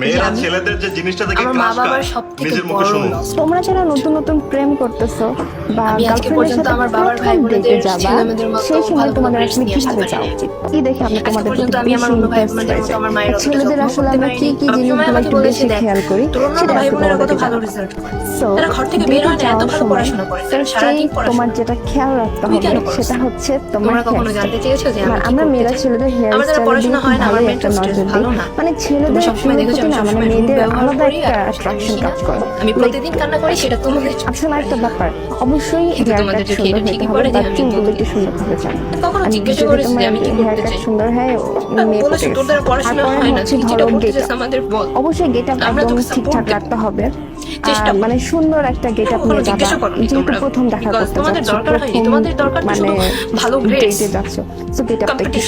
মেয়েরা ছেলেদের যে জিনিসটা আমার মা বাবার সবথেকে বড় তোমরা যারা নতুন নতুন প্রেম করতেছো বা গার্লফ্রেন্ডের সাথে আমার বাবার ভাই বোনেদের যাবা সেই সময় তোমাদের আসলে নিয়ে আসতে কীভাবে যাওয়া উচিত? কি দেখে আমরা তোমাদের পর্যন্ত আমি আমার অন্য ভাই বোনেদের মতো আমার মায়ের ছেলেদের আসলে আমরা কি কি জিনিসগুলো একটু বেশি খেয়াল করি সেটা ভাই বোনেরা কত ভালো রেজাল্ট করে। তারা ঘর থেকে বের হয় না এত ভালো পড়াশোনা করে তারা সারাদিন তোমার যেটা খেয়াল রাখতে হবে কেন সেটা হচ্ছে তোমার কখনো জানতে চেয়েছো যে আমরা মেয়েরা ছেলেদের হেয়ার দ্বারা পড়াশোনা হয় না, আমার mental stress ভালো না। মানে ছেলেদের সবসময় দেখেছ না মানে মেয়েদের আলাদা একটা অ্যাট্রাকশন কাজ করে। আমি প্রতিদিন কান্না করি সেটা তোমাদের আচ্ছা না একটা ব্যাপার। অবশ্যই কিন্তু তোমাদের যদি সুন্দর এটা ঠিকই পড়ে যে আমি চুলগুলো একটু সুন্দর হবে চাই কখনো আর জিজ্ঞাসা যদি যে আমি কি করতে চাই? সুন্দর হয় মেয়ে বলেছি তোর দ্বারা পড়াশোনা হয় না তুই যেটা করতে চাস আমাদের বল। অবশ্যই গেট আপ একদম ঠিকঠাক রাখতে হবে। চেষ্টা মানে সুন্দর একটা গেট আপ কখনো নিয়ে যাবা। যেহেতু প্রথম দেখা করতে তোমাদের দরকার প্রথম তোমাদের দরকার মানে ভালো ডেটে যাচ্ছ সো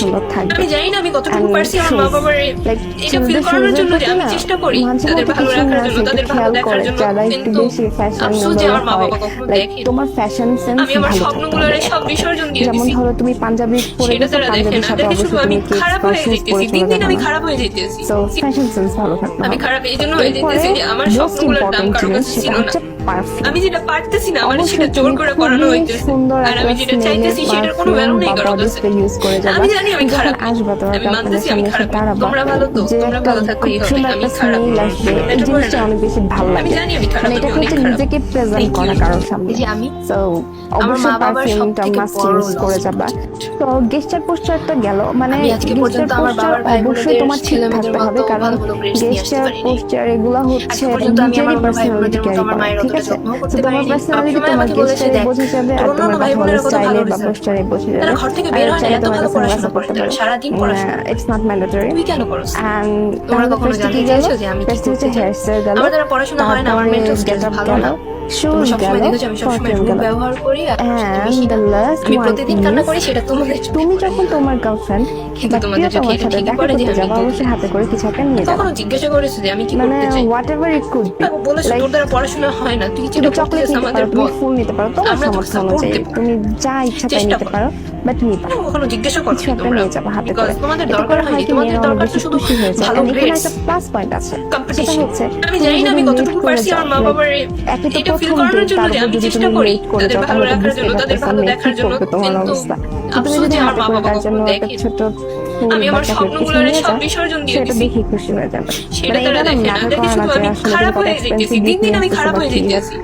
সুন্দর থাকবে। আমি জানি না আমি কতটুকু পারছি আমার মা shoes. বাবার এটা ফিল করানোর জন্য যে আমি চেষ্টা করি। তাদের ভালো রাখার জন্য তাদের ভালো দেখার জন্য কিন্তু আফসোস যে আমার মা বাবা কখনো দেখে তোমার ফ্যাশন সেন্স আমি আমার স্বপ্নগুলোর সব বিসর্জন দিয়ে যেমন দিছি ধরো তুমি পাঞ্জাবি পরে সেটা গেছো তারা দেখে পাঞ্জাবির না। সাথে অবশ্যই শুধু আমি খারাপ হয়ে যেতেছি। দিন দিন আমি খারাপ হয়ে যেতেছি। সো ফ্যাশন সেন্স ভালো থাকতে আমি খারাপ এই জন্য হয়ে যেতেছি যে আমার স্বপ্নগুলোর দাম কারও কাছে ছিল না। পারফিউম আমি যেটা পারতেছি না আমার সেটা জোর করে করানো হইতেছে আর আমি যেটা চাইতেছি সেটার কোনো ভ্যালু নেই কারও কাছে। আমি জানি আমি খারাপ আসবা তোমার আমি মানতেছি আমি খারাপ তোমরা ভালো তো তোমরা ভালো থাকলেই খুব হবে আমি খারাপ এই জিনিসটা। অনেক বেশি ভালো আমি। জানি আমি খারাপ মানে এটা আমি হচ্ছে নিজেকে করা. কারোর সামনে। এই যে আমি আমার মা বাবার। যাবা। তো posture তো গেল, মানে আমি আজকে gesture পর্যন্ত আমার posture বাবার ভাই অবশ্যই তোমার ছেলেমেয়েদের থাকতে হবে, কারণ পারিনি। posture এগুলা হচ্ছে নিজেরই করে, ঠিক আছে? তোমার পারিনি। তোমার দেখ, বোঝা যাবে, আর তোমার বা বোঝা যাবে। তারা ঘর থেকে বের হয় না এত ভালো পড়াশোনা. তুই কেন করছ তোমরা কখনো যে আমি কি করতে চাই? আমার দ্বারা হয় না আমার মেন্টাল স্ট্রেস ভালো না তোমরা সবসময় আমি ব্যবহার করি আর আমি প্রতিদিন কান্না করি সেটা তোমাদের তুমি যখন তোমার গার্লফ্রেন্ড কিন্তু তোমাদের চোখে এটা ঠিকই পড়ে যে আমি অবশ্যই হাতে করে কিছু একটা নিয়ে যাবা তখন জিজ্ঞাসা করেছ যে আমি কি মানে করতে চাই? Whatever it could be বলেছ তোর দ্বারা পড়াশোনা হয় না তুই তুমি যেটা চকলেট আমাদের ফুল নিতে পারো তোমার সামর্থ্য অনুযায়ী তুমি যা ইচ্ছা তাই নিতে পারো। বাট কখনো জিজ্ঞাসা করো কিছু একটা তোমরা। নিয়ে যাবা হাতে করে। তোমাদের দরকার হয় কি তোমাদের দরকার তো শুধু হয়ে ভালো একটা প্লাস পয়েন্ট আছে। কম্পিটিশন হচ্ছে আমি জানি না আমি কতটুকু পারছি আমার মা বাবার একে তো প্রথম করানোর date, জন্য আমি যদি চেষ্টা তুমি করি করে তাদের ভালো রাখার জন্য তাদের ভালো দেখার জন্য তোমার অবস্থা। তুমি যদি আমার মা বাবার জন্য একটা ছোট ফুল আমি বা আমার চকলেট কিছু নিয়ে বিসর্জন দিয়ে সেটা। দেখে খুশি হয়ে যাবে। সেটা মানে এটা না। যে আমি আসলে খারাপ তুমি কত হয়ে আমি খারাপ হয়ে।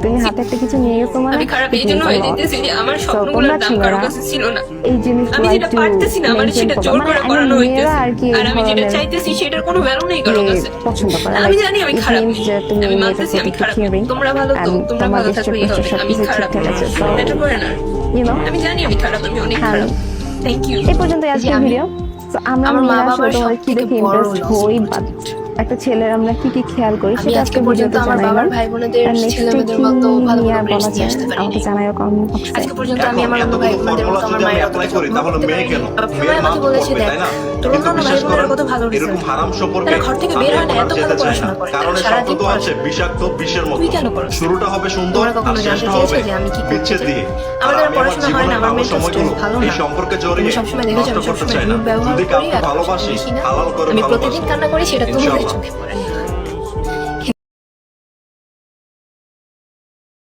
তুমি হাতে একটা কিছু নিয়ে গেছো মানে আমি খারাপ এই জন্য হয়ে. যেতেছি যে আমার তোমরা দাম কারও কাছে ছিল না। এই জিনিসগুলো আমি যেটা পারতেছি না আমার সেটা জোর মানে করে করানো হইতেছে। আর আমি যেটা চাইতেছি সেটার কোনো ভ্যালু নেই কারও কাছে। পছন্দ করে আমি জানি আমি খারাপ। আমি মানতেছি আমি খারাপ। তোমরা ভালো তো তোমরা ভালো থাকলেই হবে আমি খারাপ। এটা করে না। আমি জানি আমি খারাপ আমি অনেক খারাপ। থ্যাংক ইউ এই পর্যন্ত আজকের ভিডিও তো আমরা আমার মা বাবার কি দেখে বড় হই পর্যন্ত। একটা ছেলের আমরা কি কি খেয়াল করি সেটা আজকে আজকে পর্যন্ত আমার বাবার ভাই বোনেদের ছেলেমেয়েদের কি মতো ভালো বলা নিয়ে যায় আসতে আমাকে জানাইও কমেন্ট বক্সে আজকে পর্যন্ত আমি আমার অন্য ভাই বোনদের মতো আমার মায়ের করি, যত্ন তাহলে করতে মেয়ে মা আমাকে তো বলেছে দেখ? তোর অন্য ভাই বোনেরা কত ভালো এরকম রেজাল্ট হারাম সম্পর্কে ঘর থেকে বের হয় না এত ভালো। পড়াশোনা করে কারণ এই শব্দ তো আছে বিষাক্ত বিষের মতো তুই কেন করছ? শুরুটা হবে সুন্দর আর শেষটা হবে বিচ্ছেদ চাই? দিয়ে আমার আর দ্বারা আমি পড়াশোনা হয় না, আমার ভালো stress ভালো এই না। সম্পর্কে তুমি জড়িয়ে সবসময় দেখেছ আমি সবসময় ব্যবহার করি আর ভালোবাসি। হালাল করে আমি প্রতিদিন কান্না করি সেটা তোমাদের 真的厉害